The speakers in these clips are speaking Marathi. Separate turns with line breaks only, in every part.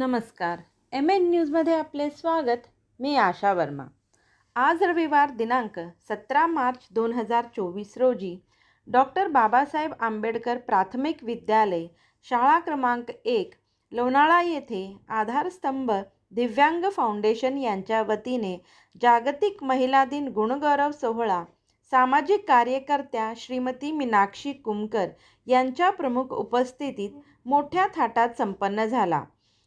नमस्कार. एम एन न्यूजमध्ये आपले स्वागत. मी आशा वर्मा. आज रविवार दिनांक सतरा मार्च दोन हजार चोवीस रोजी डॉक्टर बाबासाहेब आंबेडकर प्राथमिक विद्यालय शाळा क्रमांक एक लोणाळा येथे आधारस्तंभ दिव्यांग फाउंडेशन यांच्या वतीने जागतिक महिला दिन गुणगौरव सोहळा सामाजिक कार्यकर्त्या श्रीमती मीनाक्षी कुमकर यांच्या प्रमुख उपस्थितीत मोठ्या थाटात संपन्न झाला.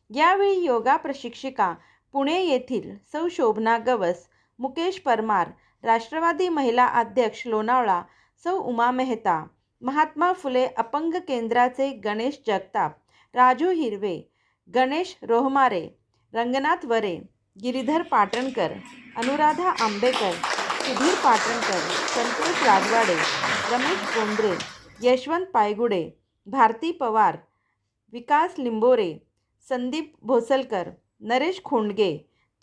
यावेळी योगा प्रशिक्षिका पुणे येथील सौ शोभना गवस मुकेश परमार राष्ट्रवादी महिला अध्यक्ष लोणावळा सौ उमा मेहता महात्मा फुले अपंग केंद्राचे गणेश जगताप राजू हिरवे गणेश रोहमारे रंगनाथ वरे गिरीधर पाटणकर अनुराधा आंबेकर सुधीर पाटणकर संतोष राजवाडे रमेश गोंद्रे यशवंत पायगुडे भारती पवार विकास लिंबोरे संदीप भोसलकर नरेश खोंडगे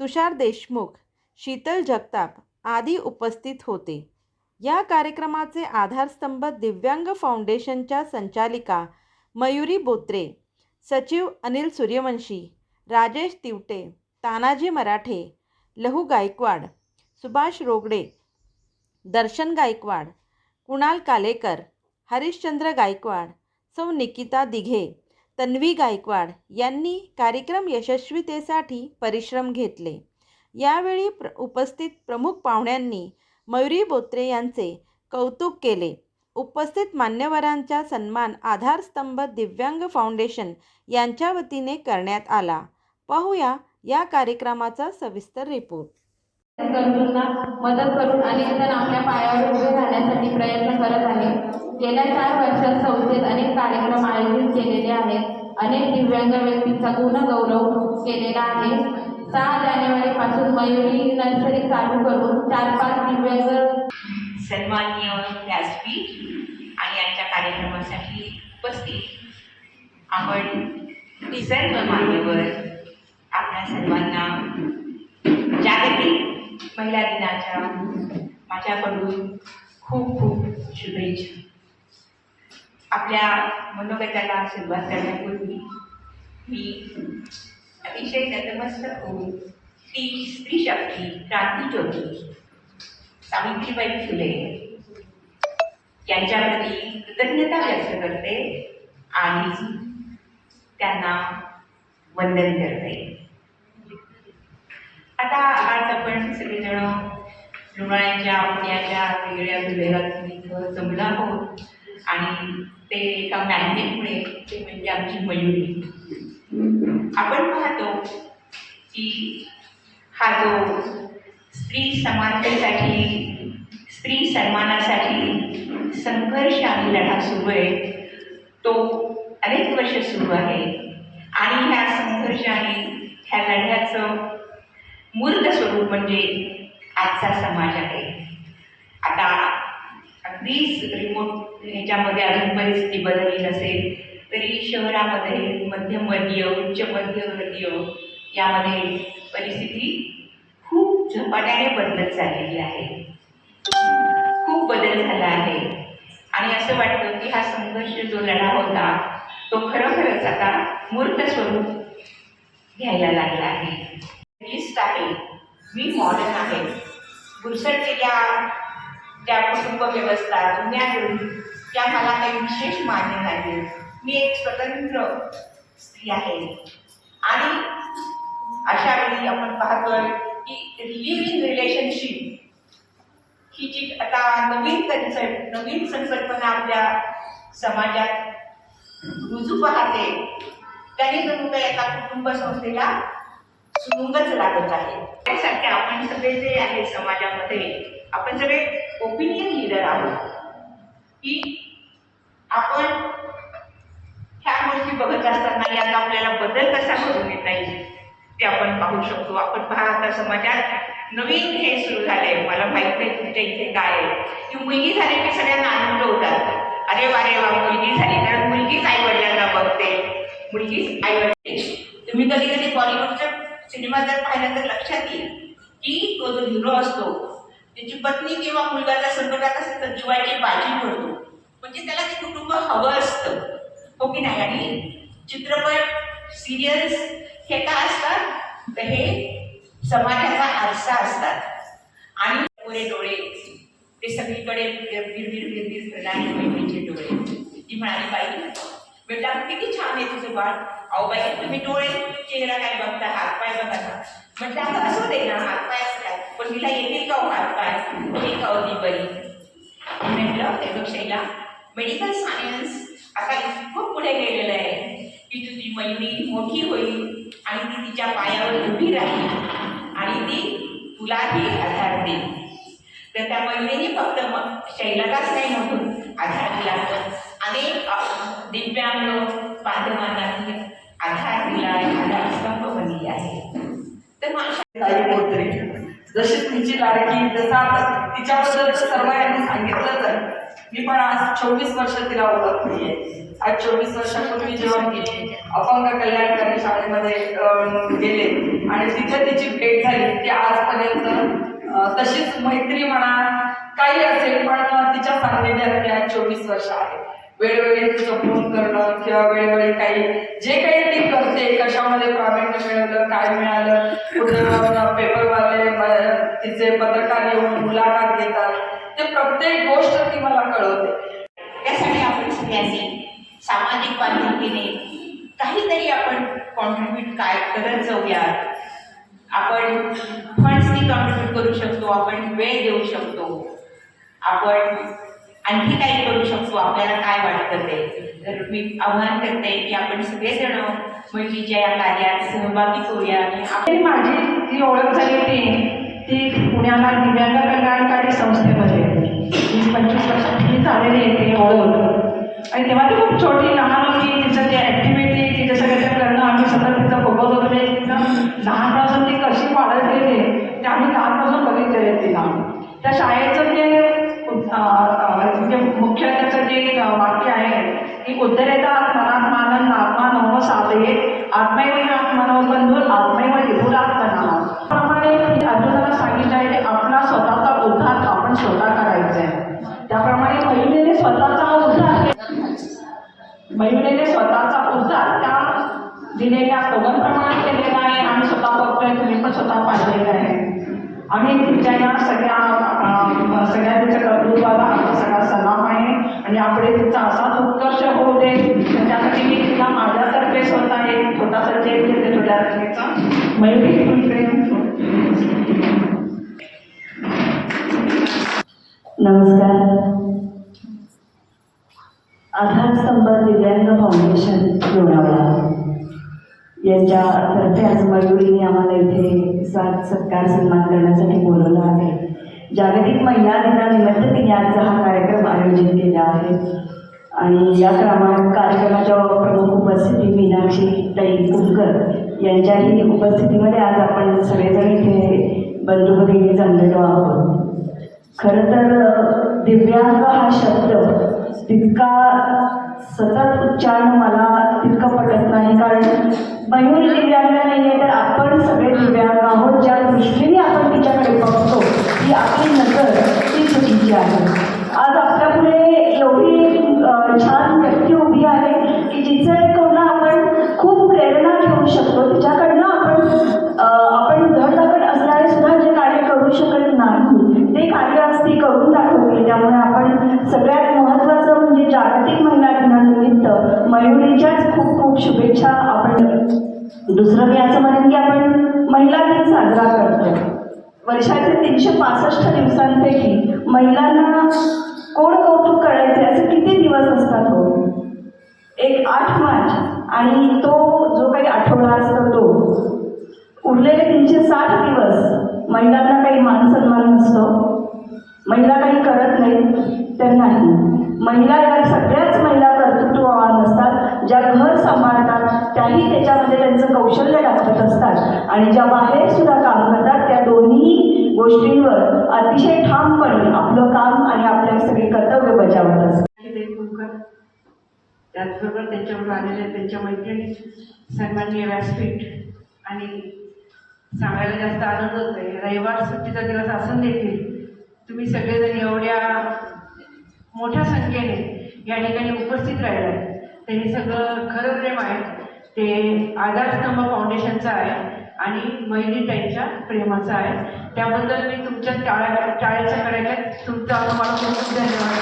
तुषार देशमुख शीतल जगताप आदी उपस्थित होते. या कार्यक्रमाचे आधारस्तंभ दिव्यांग फाउंडेशनच्या संचालिका मयुरी बोत्रे सचिव अनिल सूर्यवंशी राजेश तिवटे तानाजी मराठे लहू गायकवाड सुभाष रोगडे दर्शन गायकवाड कुणाल कालेकर हरिश्चंद्र गायकवाड सौ निकिता दिघे तन्वी गायकवाड यांनी कार्यक्रम यशस्वीतेसाठी परिश्रम घेतले. यावेळी प्र उपस्थित प्रमुख पाहुण्यांनी मयुरी बोत्रे यांचे कौतुक केले. उपस्थित मान्यवरांचा सन्मान आधारस्तंभ दिव्यांग फाउंडेशन यांच्या वतीने करण्यात आला. पाहूया या कार्यक्रमाचा सविस्तर रिपोर्ट.
गरजूंना मदत करून अनेक जण आपल्या पायावर उभे राहण्यासाठी प्रयत्न करत आहे. गेल्या चार वर्षात संस्थेत अनेक कार्यक्रम आयोजित केलेले आहेत. अनेक दिव्यांग व्यक्तींचा गुणगौरव केलेला आहे. सहा जानेवारी पासून मयुरी नर्सरी चालू करून चार पाच दिव्यांग
सन्माननीय व्यासपीठ आणि आजच्या कार्यक्रमासाठी उपस्थित. आपण सर्व मान्यवर आपल्या सर्वांना पहिल्या महिला दिनाच्या माझ्याकडून खूप खूप शुभेच्छा. आपल्या मनोगताला सुरुवात करण्यापूर्वी मी अतिशय नतमस्तक होऊन ती स्त्री शक्ती क्रांती ज्योती सावित्रीबाई फुले यांच्याप्रती कृतज्ञता व्यक्त करते आणि त्यांना वंदन करते. आता आज आपण सगळेजण लोणाळ्याच्या पुण्याच्या वेगळ्या विभागातून इथं जमलो आहोत. आणि ते एका मॅग्नेटमुळे ते म्हणजे आमची मयुरी. आपण पाहतो की हा जो स्त्री समानतेसाठी स्त्री सन्मानासाठी संघर्ष आणि लढा सुरू आहे तो अनेक वर्ष सुरू आहे. आणि ह्या संघर्ष आणि ह्या लढ्याचं मूर्त स्वरूप म्हणजे आजचा समाज आहे आता अगदीच रिमोट ह्याच्यामध्ये अजून परिस्थिती बदलली नसेल तरी शहरामध्ये मध्यमवर्गीय उच्च मध्यमवर्गीय यामध्ये परिस्थिती खूप झपाट्याने बदलत चाललेली आहे. खूप बदल झाला आहे. आणि असं वाटतं की हा संघर्ष जो लढा होता तो खरोखरच आता मूर्त स्वरूप घ्यायला लागला आहे. लिस्ट आहे. मी मॉडर्न आहे. घुसडलेल्या त्या कुटुंब व्यवस्था जुन्या त्या मला काही विशेष मान्य नाही मी एक स्वतंत्र स्त्री आहे. आणि अशा वेळी आपण पाहतोय की लिव्ह इन रिलेशनशिप ही जी आता नवीन कन्सेप्ट नवीन संकल्पना आपल्या समाजात रुजू पाहते. त्याने जणू काही एका कुटुंब संस्थेला सुरुंगच लागत आहे. त्यासाठी आपण सगळे जे आहे समाजामध्ये आपण सगळे ओपिनियन लिडर आहोत. की आपण ह्या गोष्टी बघत असताना यात आपल्याला बदल कसा करून येता येईल ते आपण पाहू शकतो. आपण पाहता समाजात नवीन हे सुरू झालंय. मला माहीत नाही तुमच्या इथे काय आहे. की मुलगी झाली की सगळ्यांना आनंद होतात. अरे वा रे वा मुलगी झाली. कारण मुलगीच आई वडिलांना बघते. मुलगीच आई वडील. तुम्ही कधी कधी बॉलिवूडच्या सिनेमा जर पाहिला तर लक्षात येईल की तो जो हिरो असतो त्याची पत्नी किंवा मुलगा जर संकटात असेल तर जीवाची बाजी पडतो म्हणजे त्याला ते कुटुंब हवं असतं हो की नाही आणि चित्रपट सिरियल्स हे काय असतात तर हे समाजाचा आरसा असतात आणि पुरे डोळे ते सगळीकडे बिरबिर डोळे ती म्हणाली पाहिजे बेटा किती छान आहे तुझं बाळ. अहो बाई तुम्ही डोळे चेहरा काय बघता? हात पाय बघा म्हटलं आता असं दे ना हात पाय असं काय. पण तिला येतील का हो हात पाय? हे का होती बरी म्हटलं ते शैला मेडिकल सायन्स आता इतकं पुढे गेलेलं आहे. की तुझी मयुरी मोठी होईल आणि ती तिच्या पायावर उभी राहील आणि ती तुलाही आधार देईल. तर त्या मयुरीने फक्त मग शैलालाच नाही म्हणून आधार दिला. तर अनेक दिव्यांग बांधवांनाही आधार दिला आहे आधार स्तंभ बनली आहे. तर
माझ्या जशी तुमची लाडकी जसा तिच्याबद्दल तर सांगितलंच आहे मी पण आज चोवीस वर्ष तिला ओळखतीये आज चोवीस वर्षापूर्वी जेव्हा मी अपंग कल्याणकारी शाळेमध्ये गेले आणि तिथे तिची भेट झाली ती आजपर्यंत तशीच मैत्री म्हणा काही असेल पण तिच्या सान्निध्यात मी आज चोवीस वर्ष आहे. वेळोवेळी तिचं फोन करणं किंवा वेळोवेळी काही जे काही ती करते कशामध्ये प्रावीण्य मिळवलं काय मिळालं कुठं पेपरवाले तिचे पत्रकार येऊन मुलाखत घेतात. ते प्रत्येक गोष्ट ती मला कळवते.
त्यासाठी आपण सगळ्यांनी सामाजिक बांधिलकीने काहीतरी आपण कॉन्ट्रीब्यूट काय करत जाऊयात. आपण फंड्सनी कॉन्ट्रीब्यूट करू शकतो आपण वेळ देऊ शकतो. आपण आणखी काही करू शकतो आपल्याला काय वाटतं ते? तर मी आव्हान करते की आपण सगळेजण म्हणजे महिलेच्या या कार्यात सहभागी होऊया आणि
माझी जी ओळख झाली होती ती पुण्याला दिव्यांग कल्याणकारी संस्थेमध्ये. वीस पंचवीस वर्षापूर्वी झालेली आहे ती ओळख. आणि तेव्हा ती खूप छोटी लहान होती. तिचं ते ॲक्टिव्हिटी तिचं सगळं करणं आम्ही सतत तिचं बघत होतो. म्हणजे लहानपासून ती कशी वाढत गेली ते आम्ही लहानपासून बघितलेले तिला. त्या शाळेचं जे जे वाक्य आहे की उद्धरेता मनात मानन आत्मा नव साधे आत्मैव आत्मनव बंधू आत्मैव विभुरात्मना. त्याप्रमाणे प्रमाणे अर्जुनाला सांगितलं आहे की आपला स्वतःचा उद्धार आपण स्वतः करायचा आहे. त्याप्रमाणे महिलेने स्वतःचा उद्धार महिलेने स्वतःचा उद्धार त्या दिलेल्या प्रमाणे केलेला आहे आम्ही स्वतः बघतोय तुम्ही पण स्वतः पाहिलेलं आहे. आम्ही त्यांना या सगळ्या सगळ्या तिच्या कर्तृत्वाला आमचा सगळा सलाम आहे. आणि आपले तिचा असाच उत्कर्ष होऊ दे. त्यासाठी मी तिला माझ्यातर्फे स्वतः एक छोटासा चेक घेते तुझ्या रचनेचा. नमस्कार आधार इकडे
दिव्यांग फाउंडेशन लोणावळा यांच्यातर्फे आज मयुरीने आम्हाला इथे स्वागत सत्कार सन्मान करण्यासाठी बोलवलं आहे. जागतिक महिला दिनानिमित्त तिने आजचा हा कार्यक्रम आयोजित केला आहे. आणि या क्रमा कार्यक्रमाच्या प्रमुख उपस्थिती मीनाक्षी ताई कुलकर यांच्याही उपस्थितीमध्ये आज आपण सगळेजण इथे बंधुभगिनी जमलेलो आहोत. खरं तर दिव्यांग हा शब्द तितका सतत उच्चारण मला तितकं पटत नाही. कारण मयूर दिव्यांग नाही आहे तर आपण सगळे दिव्यांग आहोत. ज्या दृष्टीने आपण तिच्याकडे बघतो ती आपली नजर ती चुकीची आहे. आज आपल्यापुढे एवढी छान व्यक्ती उभी आहे खूप शुभेच्छा आपण दुसरं मी असं म्हणेन की आपण महिला दिन साजरा करतो वर्षाचे तीनशे पासष्ट दिवसांपैकी महिलांना कोण कौतुक करायचे असे किती दिवस असतात हो? एक आठ मार्च आणि तो जो काही आठवडा असतो तो. उरलेले तीनशे साठ दिवस महिलांना काही मान सन्मान नसतो. महिला काही करत नाहीत तर नाही. महिला या सगळ्याच महिला कर्तृत्ववान असतात. ज्या घर सांभाळतात त्याही त्याच्यामध्ये त्यांचं कौशल्य दाखवत असतात. आणि ज्या बाहेर सुद्धा काम करतात त्या दोन्ही गोष्टींवर अतिशय ठामपणे आपलं काम आणि आपले सगळे कर्तव्य बजावत असतात.
त्याचबरोबर त्यांच्याबरोबर आलेल्या त्यांच्या मैत्रिणी सन्माननीय व्यासपीठ आणि सांगायला जास्त आनंद होतोय. रविवार सुट्टीचा दिवस असून देखील तुम्ही सगळेजण एवढ्या मोठ्या संख्येने या ठिकाणी उपस्थित ते त्यांनी सगळं खरं प्रेम आहे.
ते आधारस्तंभ फाउंडेशनचं आहे आणि महिली त्यांच्या प्रेमाचं आहे. त्याबद्दल मी तुमच्या टाळ्या टाळ्याच्या कडाक्यात तुमचा तुम्हाला खूप खूप धन्यवाद.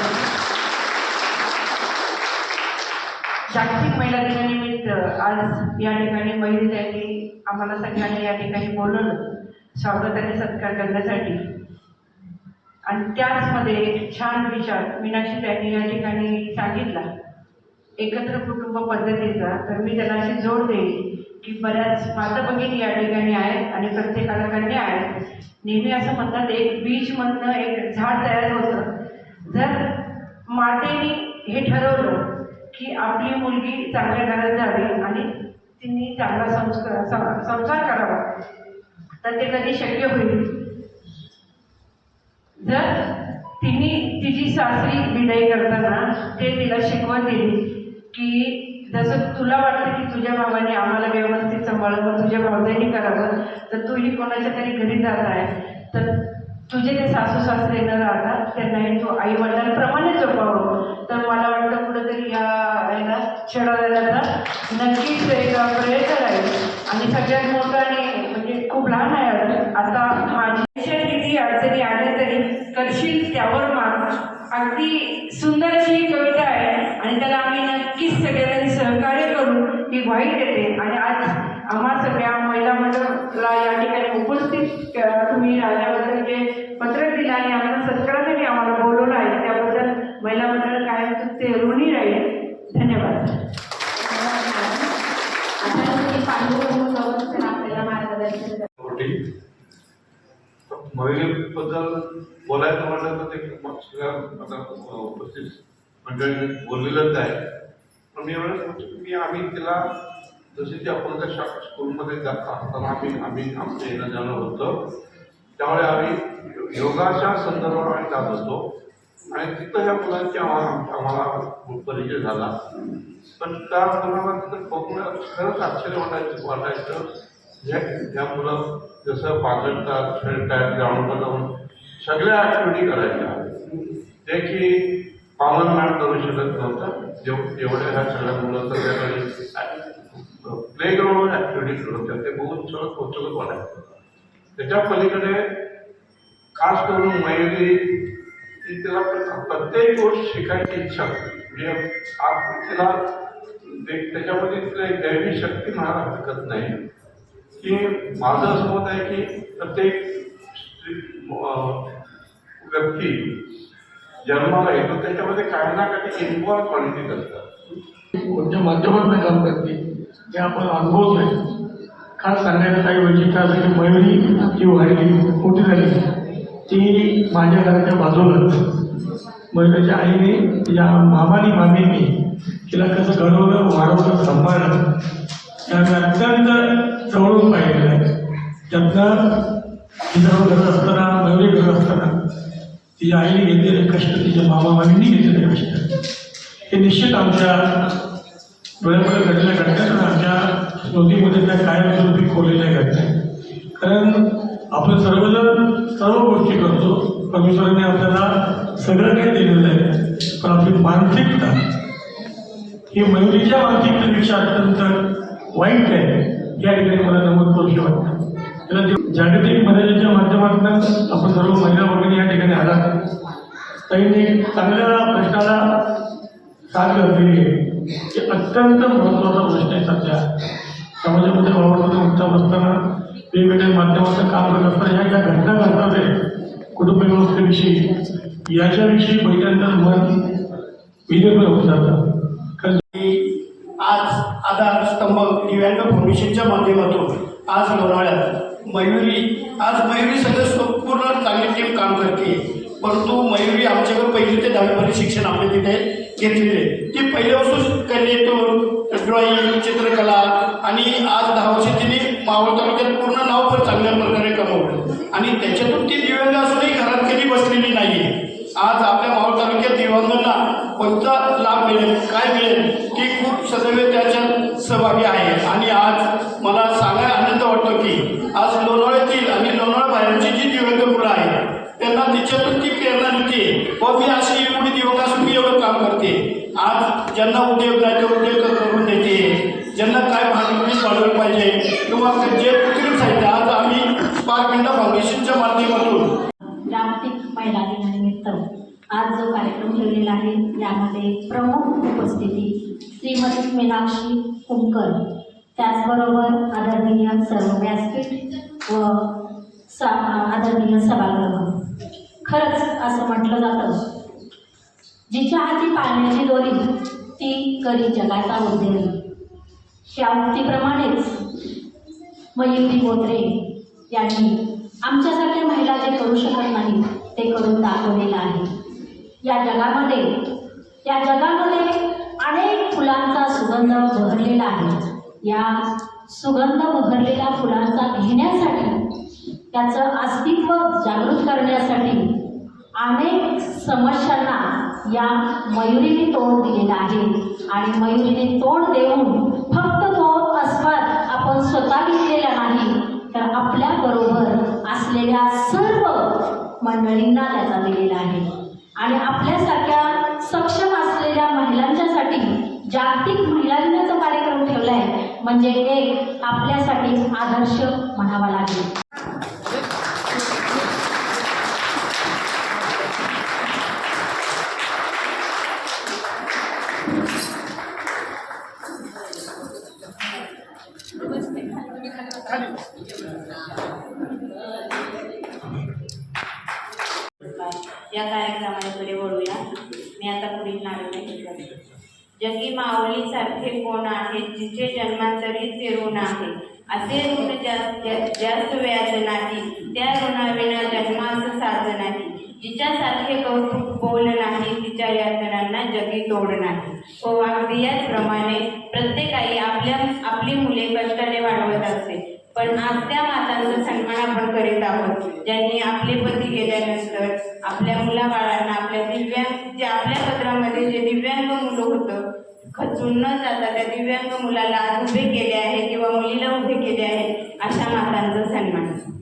जागतिक महिला दिनानिमित्त आज या ठिकाणी महिला त्यांनी आम्हाला सगळ्यांनी या ठिकाणी बोलवलं. स्वागत आणि सत्कार करण्यासाठी. आणि त्याचमध्ये एक छान विचार मीनाक्षी त्यांनी या ठिकाणी सांगितला. एकत्र कुटुंब पद्धतीचा तर मी त्याला अशी जोड देईल की बऱ्याच माता भगिनी या ठिकाणी आहेत आणि प्रत्येकाला कन्या आहेत. नेहमी असं म्हणतात एक बीजमधनं एक झाड तयार होतं. जर मातेने हे ठरवलं की आपली मुलगी चांगल्या घरात जावी आणि तिने चांगला संस्कार सं- संसार करावा तर ते कधी शक्य होईल? जर तिने तिची सासरी विदाई करताना ते तिला शिकवण दिली की जसं तुला वाटतं की तुझ्या भावाने आम्हाला व्यवस्थित सांभाळावं तुझ्या भावजाईने करावं तर तूही कोणाच्या तरी घरी जात आहे. तर तुझे ते सासू सासरे न राहतात त्यांनाही तू आई वडिलांप्रमाणे जपावं तर मला वाटतं कुठंतरी या याला छेडायला नक्कीच एक प्रयत्न राहील आणि सगळ्यात मोठं आणि म्हणजे खूप लहान आहे अजून आता माझ्या किती अडचणी आल्या तरी करशील त्यावर मात. अगदी सुंदर अशी कविता आहे. आणि त्याला आम्ही नक्कीच सगळ्यांनी सहकार्य करू. ही वाईट येते. आणि आज आम्हा सगळ्या महिला मंडळाला या ठिकाणी उपस्थित तुम्ही राहिल्याबद्दल जे पत्र दिलं आणि आम्हाला सत्कारासाठी आम्हाला बोलवलं आहे त्याबद्दल महिला मंडळ कायम तुमचे ऋणी राहील. धन्यवाद.
महिलेबद्दल बोलायचं म्हटलं तर ते उपस्थित. मंडळी बोललेलंच आहे. पण मी एवढंच म्हणतो की आम्ही तिला जशी ती आपण त्या शा- स्कूलमध्ये जात असताना आम्ही आम्ही आमचं येणं जाणं होतं. त्यामुळे आम्ही योगाच्या संदर्भात आम्ही जात होतो आणि तिथं ह्या मुलांची आम्हाला आम्हाला परिचय झाला. पण त्या मुलांना तिथं बघून खरंच आश्चर्य वाटायचं वाटायचं. ह्या मुलं जसं बागडतात खेळतात ग्राउंडवर जाऊन सगळ्या ॲक्टिव्हिटी करायच्या. ते की कॉमन मॅन करू शकत नव्हतं. जेव ह्या सगळ्या मुलं सगळ्याकडे प्ले ग्राउंडवर ॲक्टिव्हिटी करत होत्या. ते बघून सगळं पोचकच वाटायचं त्याच्या पलीकडे खास करून महिली ती तिला प्रत्येक गोष्ट शिकायची इच्छा होती. म्हणजे आज तिला त्याच्यामध्ये तिला एक दैवी शक्ती म्हणायला हरकत नाही. की माझं असं मत आहे की प्रत्येक व्यक्ती जन्माला येतो त्याच्यामध्ये काही ना काही इन्व्हॉल्व क्वालिटीज असतात.
कोणत्या माध्यमातून काम करते ते आपण अनुभवत नाही. खास सांगायला काही वैशिष्ट्य असं की मयुरी जी वाढली मोठी झाली ती माझ्या घराच्या बाजूलाच. मयुरीच्या आईने तिच्या मामानी मामींनी तिला कसं घडवलं वाढवलं सांभाळलं त्यामुळे अत्यंत जवळून पाहिलेलं आहे. त्यातनं तिचं घरं असताना मयुरी घर असताना तिच्या आईने घेतलेले कष्ट तिच्या मामा मामींनी घेतलेले कष्ट हे निश्चित आमच्या डोळ्यापुढे घडलेल्या घटना आणि आमच्या स्मृतीमध्ये त्या कायमस्वरूपी खोललेल्या घटना कारण आपण सर्वजण सर्व गोष्टी करतो परमेश्वराने आपल्याला सगळं काही दिलेलं आहे. पण आपली मानसिकता ही मयुरीच्या मानसिकतेपेक्षा अत्यंत वाईट आहे या ठिकाणी मला नमूद करू वाटतं जागतिक मर्यादेच्या माध्यमातून आपण सर्व महिला वगैरे या ठिकाणी आला त्यांनी चांगल्या प्रश्नाला साथ दिली आहे. की अत्यंत महत्त्वाचा प्रश्न आहे सध्या. समाजामध्ये वावरमध्ये उठता बसताना वेगवेगळ्या माध्यमाचं काम करत असताना ह्या ज्या घटना घडतात आहे कुटुंब व्यवस्थेविषयी याच्याविषयी पहिल्यांदा मन विनिर्भर होत जातं. कारण
आज आधार स्तंभ दिव्यांग फाउंडेशनच्या माध्यमातून आज लोणावळ्यात मयुरी. आज मयुरी सगळं संपूर्ण चांगली टीम काम करते. परंतु मयुरी आमच्याकडे पहिली ते दहावीपर्यंत शिक्षण आपल्या तिथे घेतलेले ती पहिल्यापासून कलेतून ड्रॉईंग चित्रकला आणि आज दहा वर्षी तिने मावळ तालुक्यात पूर्ण नाव पण चांगल्या प्रकारे कमवलं. आणि त्याच्यातून ती दिव्यांग असूनही घरात कधी बसलेली नाही आज आपल्या मावळ तालुक्यात दिव्यांगांना कोणता लाभ मिळेल काय मिळेल ती खूप सदैव त्याच्यात सहभागी आहे आणि आज मला सांगायला आनंद वाटतो की आज लोणावळ्यातील आणि लोणावळा बाहेरची जी दिव्यांग मुलं आहेत त्यांना तिच्यातून ती प्रेरणा मिळते व मी अशी एवढी दिवंग असून मी एवढं काम करते आज ज्यांना उद्योग नाही ते उद्योग करून देते ज्यांना काय भांडवल अखंड फाउंडेशनच्या माध्यमातून
जागतिक महिला दिनानिमित्त आज जो कार्यक्रम ठेवलेला आहे यामध्ये प्रमुख उपस्थिती श्रीमती मीनाक्षी कुमकर. त्याचबरोबर आदरणीय सर्व व्यासपीठ व सा आदरणीय सभागृह. खरंच असं म्हटलं जातं जिच्या हाती पाळण्याची दोरी ती करी जगाचा उद्देश या उक्तीप्रमाणेच मयुरी गोत्रे यांनी आमच्यासारख्या महिला जे करू शकत नाही ते करून दाखवलेलं आहे. या जगामध्ये या जगामध्ये अनेक फुलांचा सुगंध बहरलेला आहे. या सुगंध बहरलेल्या फुलांचा घेण्यासाठी त्याचं अस्तित्व जागृत करण्यासाठी अनेक समस्यांना या मयुरीने तोंड दिलेलं आहे. आणि मयुरीने तोंड देऊन फक्त तो अस्वाद आपण स्वतः घेतलेला नाही तर आपल्याबरोबर असलेल्या सर्व मंडळींना त्याचा दिलेला आहे. आणि आपल्यासारख्या सक्षम असलेल्या महिलांच्यासाठी जागतिक महिला दिनाचा कार्यक्रम ठेवला आहे म्हणजे एक आपल्यासाठी आदर्श म्हणावा लागेल
या कार्यक्रमाकडे वळूया मी आता पुढील नावे घेते. जगी माऊली सारखे कोण आहे जिचे जन्मांतरी ते ऋण आहे असे ऋण जास्त जास्त व्याज नाही त्या ऋणाविना जन्माचं साध नाही जिच्यासारखे कौतुक बोल नाही तिच्या यातनांना जगी तोड नाही व अगदी याचप्रमाणे प्रत्येक आई आपल्या आपली मुले कष्टाने वाढवत असते. पण आज त्या मातांचा सन्मान आपण करीत आहोत. ज्यांनी आपले पती गेल्यानंतर आपल्या मुलाबाळांना आपल्या दिव्यांग जे आपल्या पत्रामध्ये जे दिव्यांग मुलं होतं खचून न जाता त्या दिव्यांग मुलाला आज उभे केले आहे किंवा मुलीला उभे केले आहे अशा मातांचा सन्मान.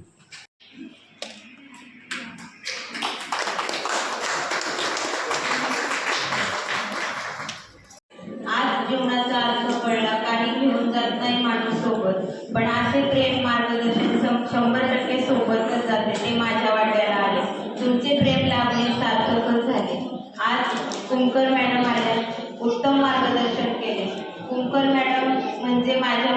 शंभर टक्के सोबतच जाते. ते माझ्या वाट्याला आले. तुमचे प्रेम लाभले सार्थकच झाले. आज कुंकर मॅडम आल्या. उत्तम मार्गदर्शन केले. कुंकर मॅडम म्हणजे माझ्या